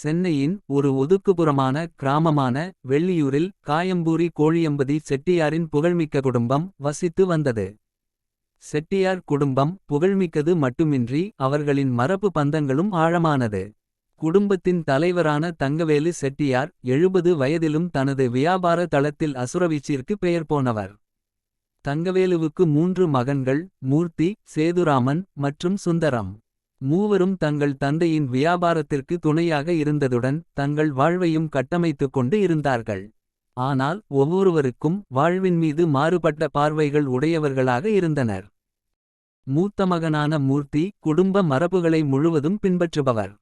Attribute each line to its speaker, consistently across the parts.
Speaker 1: சென்னையின் ஒரு ஒதுக்குப்புறமான கிராமமான வெள்ளியூரில் காயம்பூரி கோழியம்பதி செட்டியாரின் புகழ்மிக்க குடும்பம் வசித்து வந்தது. செட்டியார் குடும்பம் புகழ்மிக்கது மட்டுமின்றி அவர்களின் மரபு பந்தங்களும் ஆழமானது. குடும்பத்தின் தலைவரான தங்கவேலு செட்டியார் எழுபது வயதிலும் தனது வியாபார தளத்தில் அசுரவீச்சிற்கு பெயர் போனவர். தங்கவேலுவுக்கு மூன்று மகன்கள் மூர்த்தி சேதுராமன் மற்றும் சுந்தரம். மூவரும் தங்கள் தந்தையின் வியாபாரத்திற்கு துணையாக இருந்ததுடன் தங்கள் வாழ்வையும் கட்டமைத்துக் கொண்டு இருந்தார்கள். ஆனால் ஒவ்வொருவருக்கும் வாழ்வின் மீது மாறுபட்ட பார்வைகள் உடையவர்களாக இருந்தனர். மூத்த மகனான மூர்த்தி குடும்ப மரபுகளை முழுவதும் பின்பற்றுபவர்.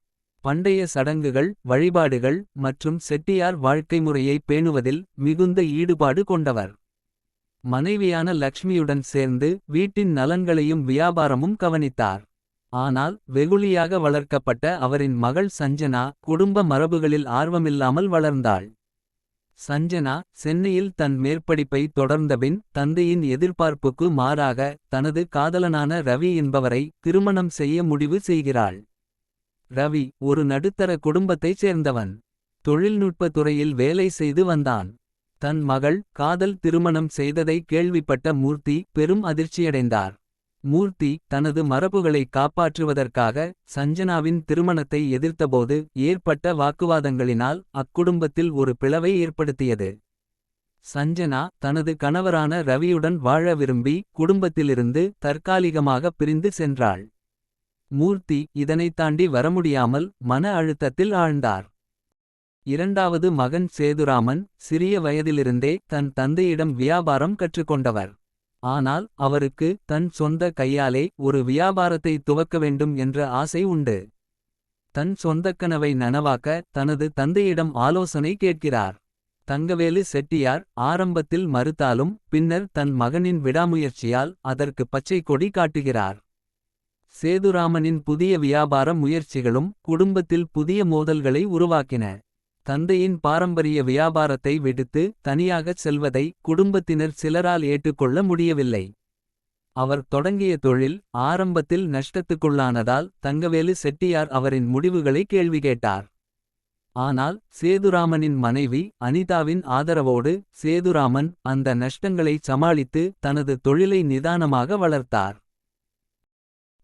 Speaker 1: பண்டைய சடங்குகள் வழிபாடுகள் மற்றும் செட்டியார் வாழ்க்கை முறையை பேணுவதில் மிகுந்த ஈடுபாடு கொண்டவர். மனைவியான லக்ஷ்மியுடன் சேர்ந்து வீட்டின் நலன்களையும் வியாபாரமும் கவனித்தார். ஆனால் வெகுளியாக வளர்க்கப்பட்ட அவரின் மகள் சஞ்சனா குடும்ப மரபுகளில் ஆர்வமில்லாமல் வளர்ந்தாள். சஞ்சனா சென்னையில் தன் மேற்படிப்பை தொடர்ந்தபின் தந்தையின் எதிர்பார்ப்புக்கு மாறாக தனது காதலனான ரவி என்பவரை திருமணம் செய்ய முடிவு செய்கிறாள். ரவி ஒரு நடுத்தர குடும்பத்தைச் சேர்ந்தவன். தொழில்நுட்ப துறையில் வேலை செய்து வந்தான். தன் மகள் காதல் திருமணம் செய்ததை கேள்விப்பட்ட மூர்த்தி பெரும் அதிர்ச்சியடைந்தார். மூர்த்தி தனது மரபுகளை காப்பாற்றுவதற்காக சஞ்சனாவின் திருமணத்தை எதிர்த்தபோது ஏற்பட்ட வாக்குவாதங்களினால் அக்குடும்பத்தில் ஒரு பிளவை ஏற்படுத்தியது. சஞ்சனா தனது கணவரான ரவியுடன் வாழ விரும்பி குடும்பத்திலிருந்து தற்காலிகமாக பிரிந்து சென்றாள். மூர்த்தி இதனைத் தாண்டி வரமுடியாமல் மன அழுத்தத்தில் ஆழ்ந்தார். இரண்டாவது மகன் சேதுராமன் சிறிய வயதிலிருந்தே தன் தந்தையிடம் வியாபாரம் கற்றுக்கொண்டவர். ஆனால் அவருக்கு தன் சொந்த கையாலே ஒரு வியாபாரத்தை துவக்க வேண்டும் என்ற ஆசை உண்டு. தன் சொந்தக் கனவை நனவாக்க தனது தந்தையிடம் ஆலோசனை கேட்கிறார். தங்கவேலு செட்டியார் ஆரம்பத்தில் மறுத்தாலும் பின்னர் தன் மகனின் விடாமுயற்சியால் அதற்கு பச்சை கொடி காட்டுகிறார். சேதுராமனின் புதிய வியாபார முயற்சிகளும் குடும்பத்தில் புதிய மோதல்களை உருவாக்கின. தந்தையின் பாரம்பரிய வியாபாரத்தை விடுத்து தனியாகச் செல்வதை குடும்பத்தினர் சிலரால் ஏற்றுக்கொள்ள முடியவில்லை. அவர் தொடங்கிய தொழில் ஆரம்பத்தில் நஷ்டத்துக்குள்ளானதால் தங்கவேலு செட்டியார் அவரின் முடிவுகளை கேள்வி கேட்டார். ஆனால் சேதுராமனின் மனைவி அனிதாவின் ஆதரவோடு சேதுராமன் அந்த நஷ்டங்களை சமாளித்து தனது தொழிலை நிதானமாக வளர்த்தார்.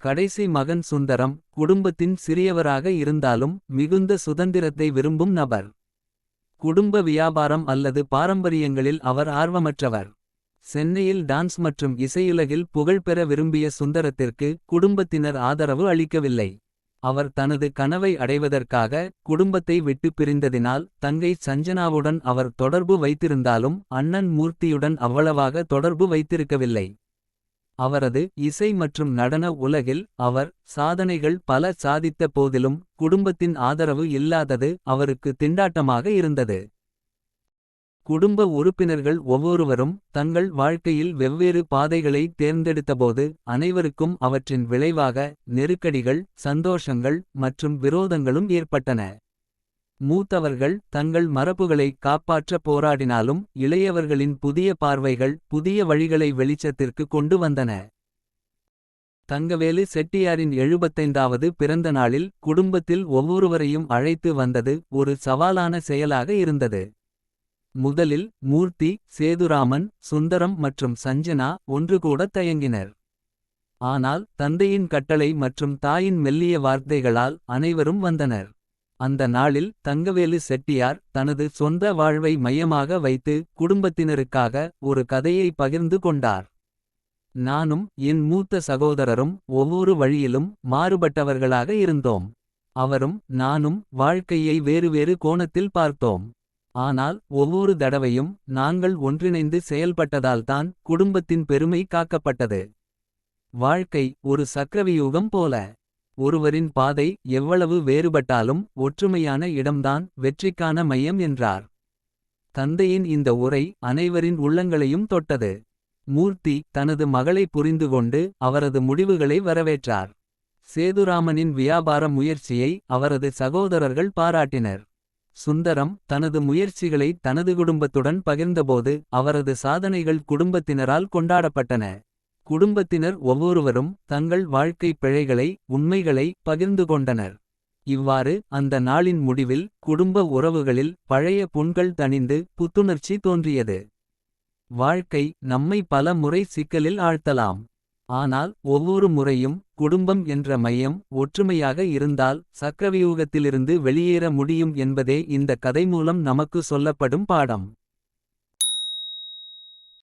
Speaker 1: கடைசி மகன் சுந்தரம் குடும்பத்தின் சிறியவராக இருந்தாலும் மிகுந்த சுதந்திரத்தை விரும்பும் நபர். குடும்ப வியாபாரம் அல்லது பாரம்பரியங்களில் அவர் ஆர்வமற்றவர். சென்னையில் டான்ஸ் மற்றும் இசையுலகில் புகழ்பெற விரும்பிய சுந்தரத்திற்கு குடும்பத்தினர் ஆதரவு அளிக்கவில்லை. அவர் தனது கனவை அடைவதற்காக குடும்பத்தை விட்டு பிரிந்ததினால் தங்கை சஞ்சனாவுடன் அவர் தொடர்பு வைத்திருந்தாலும் அண்ணன் மூர்த்தியுடன் அவ்வளவாக தொடர்பு வைத்திருக்கவில்லை. அவரது இசை மற்றும் நடன உலகில் அவர் சாதனைகள் பல சாதித்த போதிலும் குடும்பத்தின் ஆதரவு இல்லாதது அவருக்கு திண்டாட்டமாக இருந்தது. குடும்ப உறுப்பினர்கள் ஒவ்வொருவரும் தங்கள் வாழ்க்கையில் வெவ்வேறு பாதைகளை தேர்ந்தெடுத்தபோது அனைவருக்கும் அவற்றின் விளைவாக நெருக்கடிகள் சந்தோஷங்கள் மற்றும் விரோதங்களும் ஏற்பட்டன. மூத்தவர்கள் தங்கள் மரபுகளை காப்பாற்ற போராடினாலும் இளையவர்களின் புதிய பார்வைகள் புதிய வழிகளை வெளிச்சத்திற்கு கொண்டு வந்தன. தங்கவேலு செட்டியாரின் எழுபத்தைந்தாவது பிறந்த நாளில் குடும்பத்தில் ஒவ்வொருவரையும் அழைத்து வந்தது ஒரு சவாலான செயலாக இருந்தது. முதலில் மூர்த்தி சேதுராமன் சுந்தரம் மற்றும் சஞ்சனா ஒன்றுகூட தயங்கினர். ஆனால் தந்தையின் கட்டளை மற்றும் தாயின் மெல்லிய வார்த்தைகளால் அனைவரும் வந்தனர். அந்த நாளில் தங்கவேலு செட்டியார் தனது சொந்த வாழ்வை மையமாக வைத்து குடும்பத்தினருக்காக ஒரு கதையை பகிர்ந்து கொண்டார். நானும் என் மூத்த சகோதரரும் ஒவ்வொரு வழியிலும் மாறுபட்டவர்களாக இருந்தோம். அவரும் நானும் வாழ்க்கையை வேறு வேறு கோணத்தில் பார்த்தோம். ஆனால் ஒவ்வொரு தடவையும் நாங்கள் ஒன்றிணைந்து செயல்பட்டதால்தான் குடும்பத்தின் பெருமை காக்கப்பட்டது. வாழ்க்கை ஒரு சக்கரவியூகம் போல. ஒருவரின் பாதை எவ்வளவு வேறுபட்டாலும் ஒற்றுமையான இடம்தான் வெற்றிக்கான மையம் என்றார். தந்தையின் இந்த உரை அனைவரின் உள்ளங்களையும் தொட்டது. மூர்த்தி தனது மகளை புரிந்துகொண்டு அவரது முடிவுகளை வரவேற்றார். சேதுராமனின் வியாபார முயற்சியை அவரது சகோதரர்கள் பாராட்டினர். சுந்தரம் தனது முயற்சிகளை தனது குடும்பத்துடன் பகிர்ந்தபோது அவரது சாதனைகள் குடும்பத்தினரால் கொண்டாடப்பட்டன. குடும்பத்தினர் ஒவ்வொருவரும் தங்கள் வாழ்க்கை பிழைகளை உண்மைகளை பகிர்ந்து கொண்டனர். இவ்வாறு அந்த நாளின் முடிவில் குடும்ப உறவுகளில் பழைய புண்கள் தணிந்து புத்துணர்ச்சி தோன்றியது. வாழ்க்கை நம்மை பல முறை சிக்கலில் ஆழ்த்தலாம். ஆனால் ஒவ்வொரு முறையும் குடும்பம் என்ற மையம் ஒற்றுமையாக இருந்தால் சக்கரவியூகத்திலிருந்து வெளியேற முடியும் என்பதே இந்த கதை மூலம் நமக்கு சொல்லப்படும் பாடம்.